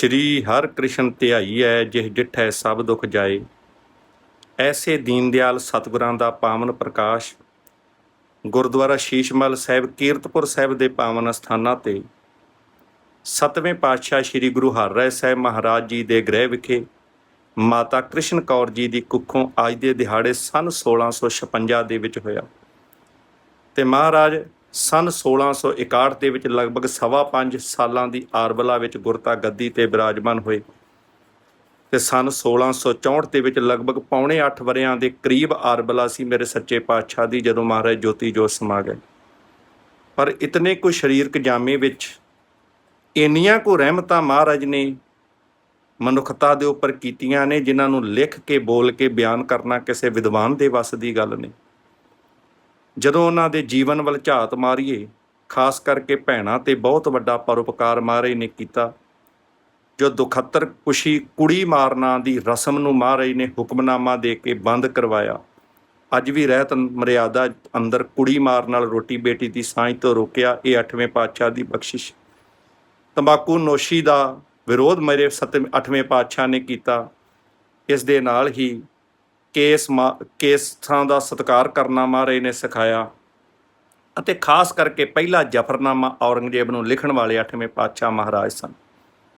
ਸ਼੍ਰੀ ਹਰ ਕ੍ਰਿਸ਼ਨ ਧਿਆਈ ਹੈ ਜਿਹ ਡਿਠੈ ਸਭ ਦੁੱਖ ਜਾਏ। ਐਸੇ ਦੀਨਦਿਆਲ ਸਤਿਗੁਰਾਂ ਦਾ ਪਾਵਨ ਪ੍ਰਕਾਸ਼, ਗੁਰਦੁਆਰਾ ਸ਼ੀਸ਼ਮਲ ਸਾਹਿਬ ਕੀਰਤਪੁਰ ਸਾਹਿਬ ਦੇ ਪਾਵਨ ਸਥਾਨਾਂ ਤੇ। ਸਤਵੇਂ ਪਾਤਸ਼ਾਹ ਸ੍ਰੀ ਗੁਰੂ ਹਰਿਰਾਏ ਸਾਹਿਬ ਮਹਾਰਾਜ ਜੀ ਦੇ ਗ੍ਰਹਿ ਵਿਖੇ ਮਾਤਾ ਕ੍ਰਿਸ਼ਨ ਕੌਰ ਜੀ ਦੀ ਕੁੱਖੋਂ ਅੱਜ ਦੇ ਦਿਹਾੜੇ ਸਨ 1656 ਦੇ ਵਿੱਚ ਹੋਇਆ। ਤੇ ਮਹਾਰਾਜ ਸਨ 1661 ਦੇ ਵਿੱਚ ਲਗਭਗ ਸਵਾ ਪੰਜ ਸਾਲਾਂ ਦੀ ਆਰਬਲਾ ਵਿੱਚ ਗੁਰਤਾ ਗੱਦੀ ਤੇ ਬਿਰਾਜਮਾਨ ਹੋਏ ਤੇ ਸਨ 1664 ਦੇ ਵਿੱਚ ਲਗਭਗ ਪੌਣੇ 8 ਵਰਿਆਂ ਦੇ ਕਰੀਬ ਆਰਬਲਾ ਸੀ ਮੇਰੇ ਸੱਚੇ ਪਾਤਸ਼ਾਹ ਦੀ ਜਦੋਂ ਮਹਾਰਾਜ ਜੋਤੀ ਜੋਤ ਸਮਾ ਗਏ। ਪਰ ਇਤਨੇ ਕੁ ਸਰੀਰਕ ਜਾਮੇ ਵਿੱਚ ਇੰਨੀਆਂ ਕੋ ਰਹਿਮਤਾਂ ਮਹਾਰਾਜ ਨੇ ਮਨੁੱਖਤਾ ਦੇ ਉੱਪਰ ਕੀਤੀਆਂ ਨੇ ਜਿਨ੍ਹਾਂ ਨੂੰ ਲਿਖ ਕੇ, ਬੋਲ ਕੇ ਬਿਆਨ ਕਰਨਾ ਕਿਸੇ ਵਿਦਵਾਨ ਦੇ ਵੱਸ ਦੀ ਗੱਲ ਨਹੀਂ। ਜਦੋਂ ਉਹਨਾਂ ਦੇ ਜੀਵਨ ਵੱਲ ਝਾਤ ਮਾਰੀਏ, ਖਾਸ ਕਰਕੇ ਭੈਣਾਂ ਤੇ ਬਹੁਤ ਵੱਡਾ ਪਰਉਪਕਾਰ ਮਹਾਰਾਜ ਨੇ ਕੀਤਾ, ਜੋ ਦੁਖੱਤਰ ਕੁਸ਼ੀ ਕੁੜੀ ਮਾਰਨਾ ਦੀ ਰਸਮ ਨੂੰ ਮਹਾਰਾਜ ਨੇ ਹੁਕਮਨਾਮਾ ਦੇ ਕੇ ਬੰਦ ਕਰਵਾਇਆ। ਅੱਜ ਵੀ ਰਹਿਤ ਮਰਿਆਦਾ ਅੰਦਰ ਕੁੜੀ ਮਾਰ ਨਾਲ ਰੋਟੀ ਬੇਟੀ ਦੀ ਸਾਂਝ ਤੋਂ ਰੋਕਿਆ, ਇਹ ਅੱਠਵੇਂ ਪਾਤਸ਼ਾਹ ਦੀ ਬਖਸ਼ਿਸ਼। ਤੰਬਾਕੂ ਨੋਸ਼ੀ ਦਾ ਵਿਰੋਧ ਮੇਰੇ ਸੱਤਵੇਂ, ਅੱਠਵੇਂ ਪਾਤਸ਼ਾਹ ਨੇ ਕੀਤਾ। ਇਸ ਦੇ ਨਾਲ ਹੀ ਕੇਸ ਮਾ- ਕੇਸਾਂ ਦਾ ਸਤਿਕਾਰ ਕਰਨਾ ਮਹਾਰਾਜ ਨੇ ਸਿਖਾਇਆ। ਅਤੇ ਖਾਸ ਕਰਕੇ ਪਹਿਲਾ ਜਫਰਨਾਮਾ ਔਰੰਗਜ਼ੇਬ ਨੂੰ ਲਿਖਣ ਵਾਲੇ ਅੱਠਵੇਂ ਪਾਤਸ਼ਾਹ ਮਹਾਰਾਜ ਸਨ।